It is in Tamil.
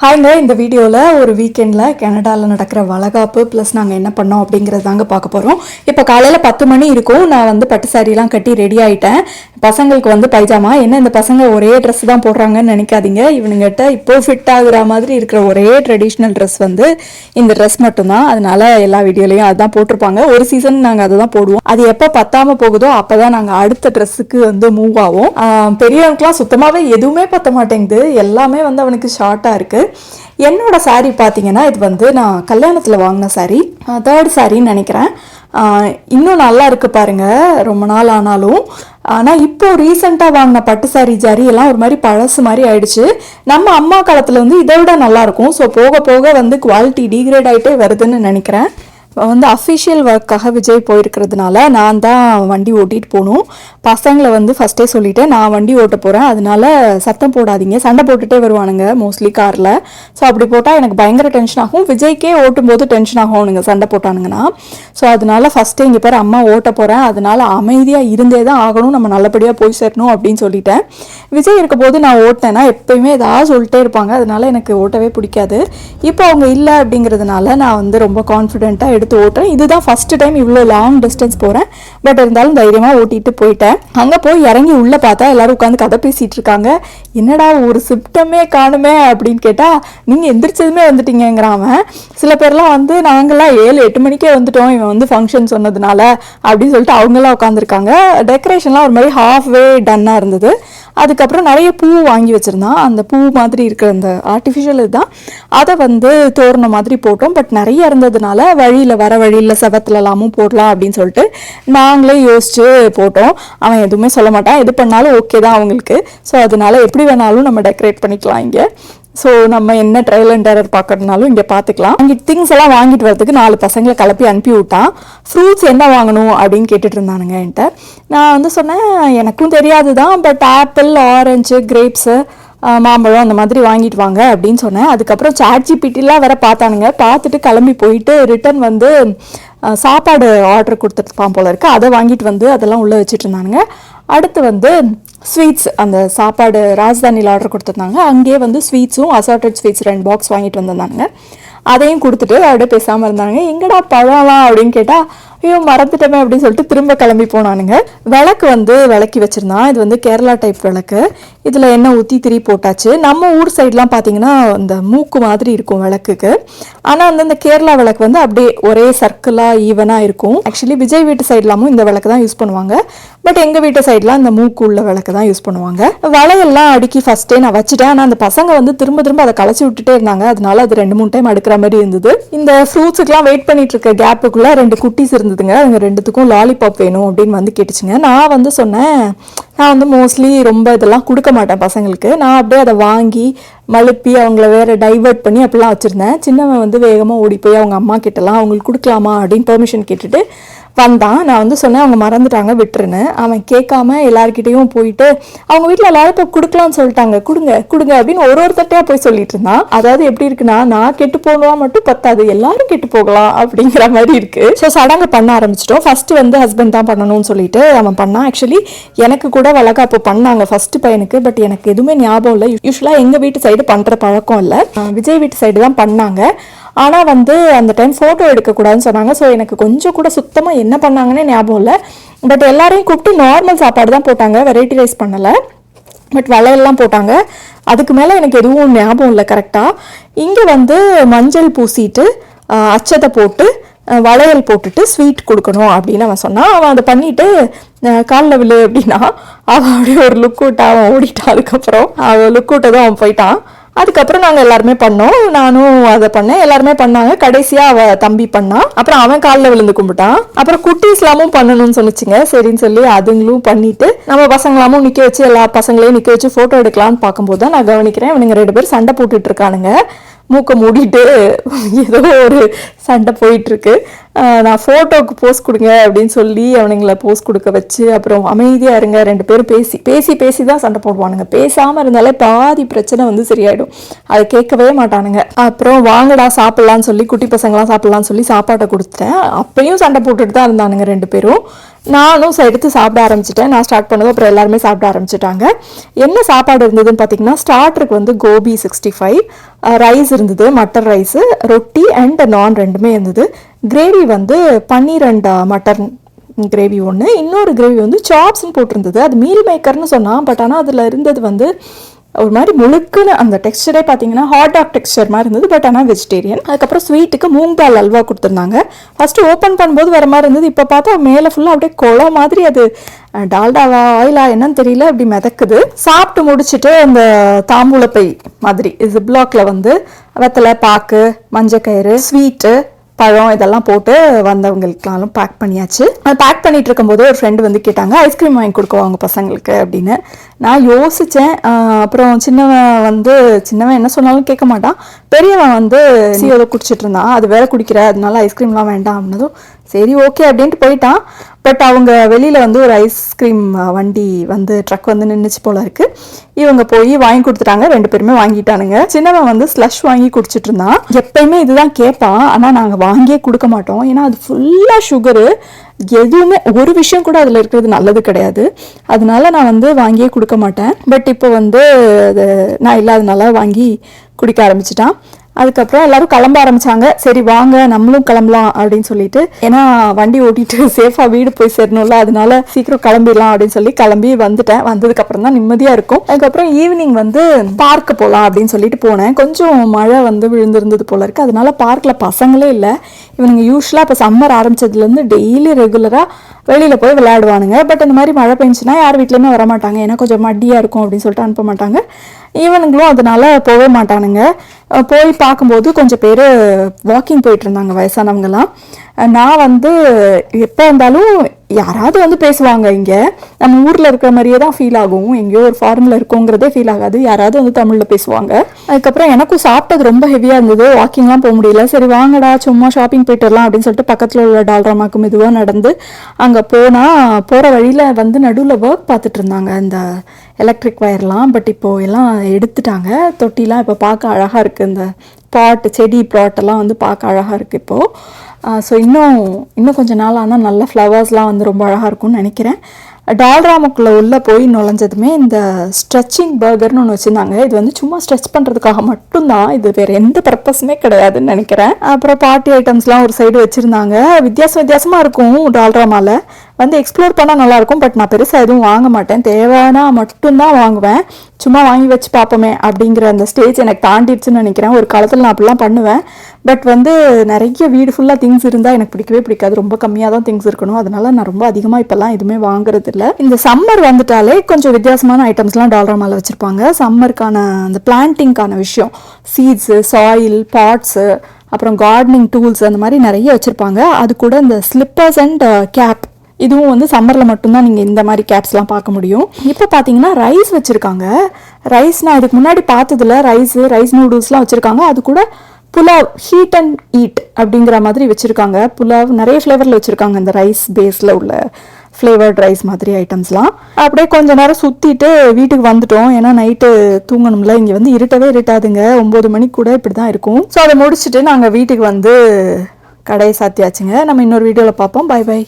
ஹாய்ங்க இந்த வீடியோவில் ஒரு வீக்கெண்டில் கனடாவில் நடக்கிற வளகாப்பு ப்ளஸ் நாங்கள் என்ன பண்ணோம் அப்படிங்கிறது தாங்க பார்க்க போகிறோம் இப்போ காலையில் பத்து மணி இருக்கும். நான் வந்து பட்டு சாரிலாம் கட்டி ரெடி ஆகிட்டேன் பசங்களுக்கு வந்து பைஜாமா. என்ன இந்த பசங்க ஒரே ட்ரெஸ் தான் போடுறாங்கன்னு நினைக்காதீங்க. இவனுங்கிட்ட இப்போ ஃபிட் ஆகுற மாதிரி இருக்கிற ஒரே ட்ரெடிஷ்னல் ட்ரெஸ் வந்து இந்த ட்ரெஸ் மட்டும்தான். அதனால எல்லா வீடியோலையும் அதுதான் போட்டிருப்பாங்க. ஒரு சீசன் நாங்கள் அதை தான் போடுவோம். அது எப்போ பத்தாம போகுதோ அப்போ தான் நாங்கள் அடுத்த ட்ரெஸ்ஸுக்கு வந்து மூவ் ஆகும் பெரியவனுக்குலாம் சுத்தமாகவே எதுவுமே பத்த மாட்டேங்குது. எல்லாமே வந்து அவனுக்கு ஷார்ட்டாக இருக்குது என்னோட சாரீ பார்த்தீங்கன்னா இது வந்து நான் கல்யாணத்தில் வாங்கின சாரீ தேர்ட் சாரின்னு நினைக்கிறேன். இன்னும் நல்லா இருக்குது பாருங்க ரொம்ப நாள் ஆனாலும். ஆனால் இப்போது ரீசெண்டாக வாங்கின பட்டு சாரி ஜாரி எல்லாம் ஒரு மாதிரி பழசு மாதிரி ஆயிடுச்சு. நம்ம அம்மா காலத்தில் வந்து இதை விட நல்லாயிருக்கும் ஸோ போக போக வந்து குவாலிட்டி டீக்ரேட் ஆகிட்டே வருதுன்னு நினைக்கிறேன். வந்து அஃபிஷியல் ஒர்க்காக விஜய் போயிருக்கிறதுனால நான் தான் வண்டி ஓட்டிட்டு போகணும். பசங்களை வந்து ஃபஸ்ட்டே சொல்லிவிட்டேன் நான் வண்டி ஓட்ட போகிறேன் அதனால சத்தம் போடாதீங்க. சண்டை போட்டுட்டே வருவானுங்க மோஸ்ட்லி காரில் ஸோ அப்படி போட்டால் எனக்கு பயங்கர டென்ஷன் ஆகும். விஜய்க்கே ஓட்டும் போது டென்ஷன் ஆகும் அவனுங்க சண்டை போட்டானுங்கன்னா. ஸோ அதனால ஃபஸ்ட்டே இங்கே பேர் அம்மா ஓட்ட போகிறேன் அதனால அமைதியாக இருந்தே தான் ஆகணும். நம்ம நல்லபடியாக போய் சேரணும் அப்படின்னு சொல்லிட்டேன். விஜய் இருக்கும் போது நான் ஓட்டினேன்னா எப்பயுமே ஏதாவது சொல்லிட்டே இருப்பாங்க. அதனால எனக்கு ஓட்டவே பிடிக்காது. இப்போ அவங்க இல்லை அப்படிங்கிறதுனால நான் வந்து ரொம்ப கான்ஃபிடென்ட்டாக எடுத்து ஓட்டுறேன். இதுதான் ஃபர்ஸ்ட் டைம் இவ்வளோ லாங் டிஸ்டன்ஸ் போகிறேன் பட் இருந்தாலும் தைரியமாக ஓட்டிட்டு போயிட்டேன். அங்கே போய் இறங்கி உள்ளே பார்த்தா எல்லாரும் உட்காந்து கதை பேசிகிட்டு இருக்காங்க. என்னடா ஒரு சிப்டமே காணுமே அப்படின்னு கேட்டால் நீங்கள் எந்திரிச்சதுமே வந்துட்டீங்கங்கிறான் அவன். சில பேர்லாம் வந்து நாங்கள்லாம் ஏழு எட்டு மணிக்கே வந்துட்டோம். இவன் வந்து ஃபங்க்ஷன் சொன்னதுனால அப்படின்னு சொல்லிட்டு அவங்கெல்லாம் உட்காந்துருக்காங்க டெக்கரேஷன்லாம் ஒரு மாதிரி ஹாஃப் வே டன்னாக இருந்தது. அதுக்கப்புறம் நிறைய பூ வாங்கி வச்சுருந்தான். அந்த பூ மாதிரி இருக்கிற அந்த ஆர்டிஃபிஷியல் இதுதான். அதை வந்து தோரணம் மாதிரி போட்டோம். பட் நிறைய இருந்ததுனால வழியில் வர வழியில் செவத்துலலாமும் போடலாம் அப்படின்னு சொல்லிட்டு நாங்களே யோசிச்சு போட்டோம். அவன் எதுவுமே சொல்ல மாட்டான். எது பண்ணாலும் ஓகே தான் அவங்களுக்கு. ஸோ அதனால எப்படி வேணாலும் நம்ம டெக்கரேட் பண்ணிக்கலாம் இங்கே. ஸோ நம்ம என்ன ட்ரையல் அண்ட் டெரர் பார்க்கறதுனாலும் இங்கே பார்த்துக்கலாம். அங்கே திங்ஸ் எல்லாம் வாங்கிட்டு வரதுக்கு நாலு பசங்களை கிளப்பி அனுப்பி விட்டான். ஃப்ரூட்ஸ் என்ன வாங்கணும் அப்படின்னு கேட்டுட்டு இருந்தானுங்க என்கிட்ட. நான் வந்து சொன்னேன் எனக்கும் தெரியாது தான் பட் ஆப்பிள் ஆரஞ்சு கிரேப்ஸு மாம்பழம் அந்த மாதிரி வாங்கிட்டு வாங்க அப்படின்னு சொன்னேன். அதுக்கப்புறம் சாட் ஜிபிட்டிலாம் வேற பார்த்தானுங்க. பார்த்துட்டு கிளம்பி போயிட்டு ரிட்டர்ன் வந்து சாப்பாடு ஆர்டர் கொடுத்துருப்பான் போல இருக்கு. அதை வாங்கிட்டு வந்து அதெல்லாம் உள்ளே வச்சுட்டு இருந்தானுங்க. அடுத்து வந்து ஸ்வீட்ஸ் அந்த சாப்பாடு ராஜதானியில் ஆர்டர் கொடுத்துருந்தாங்க. அங்கேயே வந்து ஸ்வீட்ஸும் அசார்டட் ஸ்வீட்ஸ் ரெண்டு பாக்ஸ் வாங்கிட்டு வந்திருந்தாங்க அதையும் கொடுத்துட்டு அப்படியே பேசாமல் இருந்தாங்க எங்கடா பழம்லாம்? அப்படின்னு கேட்டால் ஐயோ மறந்துட்டமே அப்படின்னு சொல்லிட்டு திரும்ப கிளம்பி போனானுங்க. விளக்கு வந்து விளக்கி வச்சிருந்தான். இது வந்து கேரளா டைப் விளக்கு. இதில் எண்ணெய் ஊற்றி திரி போட்டாச்சு. நம்ம ஊர் சைட்லாம் பார்த்தீங்கன்னா இந்த மூக்கு மாதிரி இருக்கும் விளக்குக்கு. ஆனால் வந்து இந்த கேரளா விளக்கு வந்து அப்படியே ஒரே சர்க்கிளாக ஈவனாக இருக்கும். ஆக்சுவலி விஜய் வீட்டு சைட்லாமும் இந்த விளக்கு தான் யூஸ் பண்ணுவாங்க. பட் எங்கள் வீட்டு சைட்லாம் இந்த மூக்கு உள்ள விளக்கு தான் யூஸ் பண்ணுவாங்க. வளையெல்லாம் அடுக்கி ஃபஸ்ட்டே நான் வச்சுட்டேன். ஆனால் அந்த பசங்க வந்து திரும்ப திரும்ப அதை களைச்சி விட்டுட்டே இருந்தாங்க. அதனால அது ரெண்டு மூணு டைம் அடுக்கிற மாதிரி இருந்தது. இந்த ஃப்ரூட்ஸுக்கெலாம் வெயிட் பண்ணிட்டு இருக்க கேப்புக்குள்ளே ரெண்டு குட்டிஸ் இருந்தது. சொல்லுதுங்க அவங்க ரெண்டுத்துக்கும் லாலிபாப் வேணும் அப்படின்னு வந்து கேட்டுச்சுங்க. நான் வந்து சொன்னேன் நான் வந்து மோஸ்ட்லி ரொம்ப இதெல்லாம் கொடுக்க மாட்டேன் பசங்களுக்கு. நான் அப்படியே அதை வாங்கி மழுப்பி அவங்கள வேற டைவர்ட் பண்ணி அப்படிலாம் வச்சுருந்தேன். சின்னவன் வந்து வேகமாக ஓடி போய் அவங்க அம்மா கிட்டலாம் அவங்களுக்கு கொடுக்கலாமா? அப்படின்னு பெர்மிஷன் கேட்டுட்டு வந்தான். நான் வந்து சொன்னேன் அவங்க மறந்துட்டாங்க விட்டுருன்னு. அவன் கேட்காம எல்லாருக்கிட்டேயும் போயிட்டு அவங்க வீட்டில் லாலிபாப் கொடுக்கலாம்னு சொல்லிட்டாங்க. கொடுங்க கொடுங்க அப்படின்னு ஒரு ஒருத்தட்டையா போய் சொல்லிட்டு இருந்தான். அதாவது எப்படி இருக்குன்னா நான் கெட்டு போகணுமா மட்டும் பத்தாது எல்லாரும் கெட்டு போகலாம் அப்படிங்கிற மாதிரி இருக்கு. ஸோ சடங்கு பண்ண ஆரம்பிச்சிட்டோம். ஃபர்ஸ்ட் வந்து ஹஸ்பண்ட் தான் பண்ணணும்னு சொல்லிட்டு அவன் பண்ணான். ஆக்சுவலி எனக்கு கூட வளகாப்பு பண்ணாங்க ஃபர்ஸ்ட் பையனுக்கு பட் எனக்கு எதுவுமே ஞாபகம் இல்லை. யூஸ்வலாக எங்கள் வீட்டு சைடு பண்ணுற பழக்கம் இல்லை. விஜய் வீட்டு சைடு தான் பண்ணாங்க. ஆனால் வந்து அந்த டைம் ஃபோட்டோ எடுக்கக்கூடாதுன்னு சொன்னாங்க. ஸோ எனக்கு கொஞ்சம் கூட சுத்தமாக என்ன பண்ணாங்கன்னே ஞாபகம் இல்லை. பட் எல்லாரையும் கூப்பிட்டு நார்மல் சாப்பாடு தான் போட்டாங்க. வெரைட்டி ரைஸ் பண்ணலை. பட் வளையல்லாம் போட்டாங்க. அதுக்கு மேலே எனக்கு எதுவும் ஞாபகம் இல்லை கரெக்டாக இங்கே வந்து மஞ்சள் பூசிட்டு அச்சத்தை போட்டு வளையல் போட்டுட்டு ஸ்வீட் கொடுக்கணும் அப்படின்னு அவன் சொன்னான். அவன் அதை பண்ணிட்டு காலில் விழு அப்படின்னா அவன் அப்படியே ஒரு லுக் விட்டு அவன் ஓடிட்டான் அதுக்கப்புறம். அவன் லுக் விட்டதும் அவன் போயிட்டான். அதுக்கப்புறம் நாங்கள் எல்லாருமே பண்ணோம். நானும் அதை பண்ணேன். எல்லாருமே பண்ணாங்க. கடைசியாக அவ தம்பி பண்ணான். அப்புறம் அவன் காலில் விழுந்து கும்பிட்டான். அப்புறம் குட்டீஸ்லாமும் பண்ணணும்னு சொன்னிச்சுங்க. சரின்னு சொல்லி அதுங்களும் பண்ணிட்டு நம்ம பசங்களாமும் நிற்க வச்சு எல்லா பசங்களையும் நிற்க வச்சு ஃபோட்டோ எடுக்கலாம்னு பார்க்கும்போது தான் நான் கவனிக்கிறேன். இவனுங்க ரெண்டு பேரும் சண்டை போட்டுட்டு இருக்கானுங்க. மூக்கை மூடிட்டு ஏதோ ஒரு சண்டை போயிட்டுருக்கு. நான் ஃபோட்டோக்கு போஸ் கொடுங்க அப்படின்னு சொல்லி அவனுங்களை போஸ் கொடுக்க வச்சு அப்புறம் அமைதியாக இருங்க ரெண்டு பேரும் பேசி பேசி பேசி தான் சண்டை போடுவானுங்க. பேசாமல் இருந்தாலே பாதி பிரச்சனை வந்து சரியாயிடும். அதை கேட்கவே மாட்டானுங்க. அப்புறம் வாங்கடா சாப்பிட்லான்னு சொல்லி குட்டி பசங்களாம் சாப்பிட்லான்னு சொல்லி சாப்பாட்டை கொடுத்துட்டேன் அப்பயும் சண்டை போட்டுட்டு தான் இருந்தானுங்க ரெண்டு பேரும். நானும் எடுத்து சாப்பிட ஆரம்பிச்சிட்டேன். நான் ஸ்டார்ட் பண்ணதும் அப்புறம் எல்லாருமே சாப்பிட ஆரம்பிச்சிட்டாங்க. என்ன சாப்பாடு இருந்ததுன்னு பார்த்தீங்கன்னா ஸ்டார்டருக்கு வந்து கோபி சிக்ஸ்டி ஃபைவ் ரைஸ் இருந்தது மட்டர் ரைஸு ரொட்டி அண்ட் நான் ரெண்டுமே இருந்தது. கிரேவி வந்து பன்னீர் அண்ட் மட்டன் கிரேவி ஒன்று இன்னொரு கிரேவி வந்து சாப்ஸ்ன்னு போட்டிருந்தது. அது மீல் மேக்கர்னு சொன்னான் பட் ஆனால் அதில் இருந்தது வந்து ஒரு மாதிரி முழுக்குன்னு அந்த டெக்ஸ்டரே பார்த்தீங்கன்னா ஹாட் டாக் டெக்ஸ்டர் மாதிரி இருந்தது பட் ஆனால் வெஜிடேரியன் அதுக்கப்புறம் ஸ்வீட்டுக்கு மூங் தால் அல்வா கொடுத்துருந்தாங்க. ஃபஸ்ட்டு ஓப்பன் பண்ணும்போது வேறு மாதிரி இருந்தது இப்போ பார்த்தா மேலே ஃபுல்லாக அப்படியே குளம் மாதிரி அது டால்டாவா ஆயிலா என்னன்னு தெரியல அப்படி மிதக்குது. சாப்பிட்டு முடிச்சுட்டு அந்த தாம்பூலப்பை மாதிரி இது பிளாக்ல வந்து வெத்தலை பாக்கு மஞ்சக்கயிறு ஸ்வீட்டு பழம் இதெல்லாம் போட்டு வந்தவங்களுக்கெல்லாம் பேக் பண்ணியாச்சு. அது பேக் பண்ணிட்டு இருக்கும்போது ஒரு ஃப்ரெண்டு வந்து கேட்டாங்க ஐஸ்கிரீம் வாங்கி கொடுக்கவா அவங்க பசங்களுக்கு? அப்படின்னு. நான் யோசித்தேன் அப்புறம் சின்னவன் வந்து சின்னவன் என்ன சொன்னாலும் கேட்க மாட்டான். பெரியவன் வந்து சீ சியோதை குடிச்சிட்டு இருந்தான். அது வேற குடிக்கிற அதனால ஐஸ்கிரீம்லாம் வேண்டாம் அப்படின்னதும் சரி ஓகே அப்படின்ட்டு போயிட்டான். பட் அவங்க வெளியில் வந்து ஒரு ஐஸ்கிரீம் வண்டி வந்து ட்ரக் வந்து நின்றுச்சு போல இருக்குது இவங்க போய் வாங்கி கொடுத்துட்டாங்க. ரெண்டு பேருமே வாங்கிட்டானுங்க. சின்னவன் வந்து ஸ்லஷ் வாங்கி குடிச்சிட்டு இருந்தான். எப்பயுமே இதுதான் கேட்பான் ஆனால் நாங்கள் வாங்கியே கொடுக்க மாட்டோம். ஏன்னா அது ஃபுல்லாக சுகரு எதுவுமே ஒரு விஷயம் கூட அதில் இருக்கிறது நல்லது கிடையாது. அதனால நான் வந்து வாங்கியே கொடுக்க மாட்டேன். பட் இப்போ வந்து அது நான் இல்லாதனால வாங்கி குடிக்க ஆரம்பிச்சிட்டான். அதுக்கப்புறம் எல்லாரும் கிளம்ப ஆரம்பிச்சாங்க. சரி வாங்க நம்மளும் கிளம்பலாம் அப்படின்னு சொல்லிட்டு. ஏன்னா வண்டி ஓட்டிட்டு சேஃபா வீடு போய் சேரணும்ல அதனால சீக்கிரம் கிளம்பிடலாம் அப்படின்னு சொல்லி கிளம்பி வந்துட்டேன். வந்ததுக்கு அப்புறம் தான் நிம்மதியா இருக்கும். அதுக்கப்புறம் ஈவினிங் வந்து பார்க் போகலாம் அப்படின்னு சொல்லிட்டு போனேன். கொஞ்சம் மழை வந்து விழுந்திருந்தது போல இருக்கு. அதனால பார்க்ல பசங்களே இல்லை. இவனுங்க யூஸ்வலா இப்போ சம்மர் ஆரம்பிச்சதுலேருந்து டெய்லி ரெகுலரா வெளியில போய் விளையாடுவானுங்க. பட் இந்த மாதிரி மழை பெஞ்சுன்னா யார் வீட்லயுமே வர மாட்டாங்க ஏன்னா கொஞ்சம் மடியாக இருக்கும் அப்படின்னு சொல்லிட்டு அனுப்ப மாட்டாங்க. ஈவனுங்களும் அதனால் போகவே மாட்டானுங்க. போய் பார்க்கும்போது கொஞ்சம் பேர் வாக்கிங் போயிட்டு இருந்தாங்க வயசானவங்கலாம். நான் வந்து எப்போ இருந்தாலும் யாராவது வந்து பேசுவாங்க இங்கே. நம்ம ஊரில் இருக்கிற மாதிரியே தான் ஃபீல் ஆகும். எங்கேயோ ஒரு ஃபாரினில் இருக்கோங்கிறதே ஃபீல் ஆகாது. யாராவது வந்து தமிழில் பேசுவாங்க. அதுக்கப்புறம் எனக்கும் சாப்பிட்டது ரொம்ப ஹெவியாக இருந்தது. வாக்கிங்லாம் போக முடியல. சரி வாங்கடா சும்மா ஷாப்பிங் போயிட்டு வரலாம் அப்படின்னு சொல்லிட்டு பக்கத்தில் உள்ள டால்ராமாக்கு மெதுவாக நடந்து அங்கே போனால் போகிற வழியில் வந்து நடுவில் ஒர்க் பார்த்துட்டு இருந்தாங்க. அந்த எலக்ட்ரிக் ஒயர்லாம் பட் இப்போது எல்லாம் எடுத்துட்டாங்க. தொட்டிலாம் இப்போ பார்க்க அழகாக இருக்குது இந்த பாட்டு செடி plot வந்து பார்க்க அழகாக இருக்குது இப்போது ஸோ இன்னும் இன்னும் கொஞ்ச நாள் ஆனால் நல்ல ஃப்ளவர்ஸ்லாம் வந்து ரொம்ப அழகாக இருக்கும்னு நினைக்கிறேன். டால்ராமுக்குள்ளே உள்ளே போய் நுழைஞ்சதுமே இந்த ஸ்ட்ரெச்சிங் பர்கர்னு ஒன்று வச்சுருந்தாங்க. இது வந்து சும்மா ஸ்ட்ரெச் பண்ணுறதுக்காக மட்டும்தான் இது வேறு எந்த பர்பஸுமே கிடையாதுன்னு நினைக்கிறேன். அப்புறம் பார்ட்டி ஐட்டம்ஸ்லாம் ஒரு சைடு வச்சுருந்தாங்க. வித்தியாசம் வித்தியாசமாக இருக்கும் டால்ராமாவில் வந்து எக்ஸ்ப்ளோர் பண்ணால் நல்லாயிருக்கும் பட் நான் பெருசாக எதுவும் வாங்க மாட்டேன். தேவைன்னா மட்டும்தான் வாங்குவேன். சும்மா வாங்கி வச்சு பார்ப்போமே அப்படிங்கிற அந்த ஸ்டேஜ் எனக்கு தாண்டிடுச்சுன்னு நினைக்கிறேன். ஒரு காலத்தில் நான் அப்படிலாம் பண்ணுவேன். பட் வந்து நிறைய வீடு ஃபுல்லாக திங்ஸ் இருந்தால் எனக்கு பிடிக்கவே பிடிக்காது. ரொம்ப கம்மியாக தான் திங்ஸ் இருக்கணும். அதனால நான் ரொம்ப அதிகமாக இப்போல்லாம் எதுவுமே வாங்குறது இல்லை இந்த சம்மர் வந்துட்டாலே கொஞ்சம் வித்தியாசமான ஐட்டம்ஸ்லாம் டாலரா மேலே வச்சுருப்பாங்க. சம்மருக்கான அந்த பிளான்டிங்க்கான விஷயம். சீட்ஸு சாயில் பாட்ஸு அப்புறம் கார்டனிங் டூல்ஸ் அந்த மாதிரி நிறைய வச்சுருப்பாங்க. அது கூட இந்த ஸ்லிப்பர்ஸ் அண்ட் கேப் இதுவும் வந்து சம்மரில் மட்டும்தான் நீங்கள் இந்த மாதிரி கேப்ஸ்லாம் பார்க்க முடியும். இப்போ பார்த்தீங்கன்னா ரைஸ் வச்சுருக்காங்க. ரைஸ் நான் இதுக்கு முன்னாடி பார்த்ததுல ரைஸு ரைஸ் நூடுல்ஸ்லாம் வச்சுருக்காங்க. அது கூட புலாவ் ஹீட் அண்ட் ஈட் அப்படிங்கிற மாதிரி வச்சுருக்காங்க. புலாவ் நிறைய ஃப்ளேவரில் வச்சுருக்காங்க. இந்த ரைஸ் பேஸில் உள்ள ஃப்ளேவர்ட் ரைஸ் மாதிரி ஐட்டம்ஸ்லாம் அப்படியே கொஞ்ச நேரம் சுற்றிட்டு வீட்டுக்கு வந்துட்டோம். ஏன்னா நைட்டு தூங்கணும்ல. இங்கே வந்து இருட்டவே இருட்டாதுங்க. ஒம்பது மணிக்கு கூட இப்படி தான் இருக்கும். ஸோ அதை முடிச்சுட்டு நாங்கள் வீட்டுக்கு வந்து கடையை சாத்தியாச்சுங்க. நம்ம இன்னொரு வீடியோவில் பார்ப்போம். By by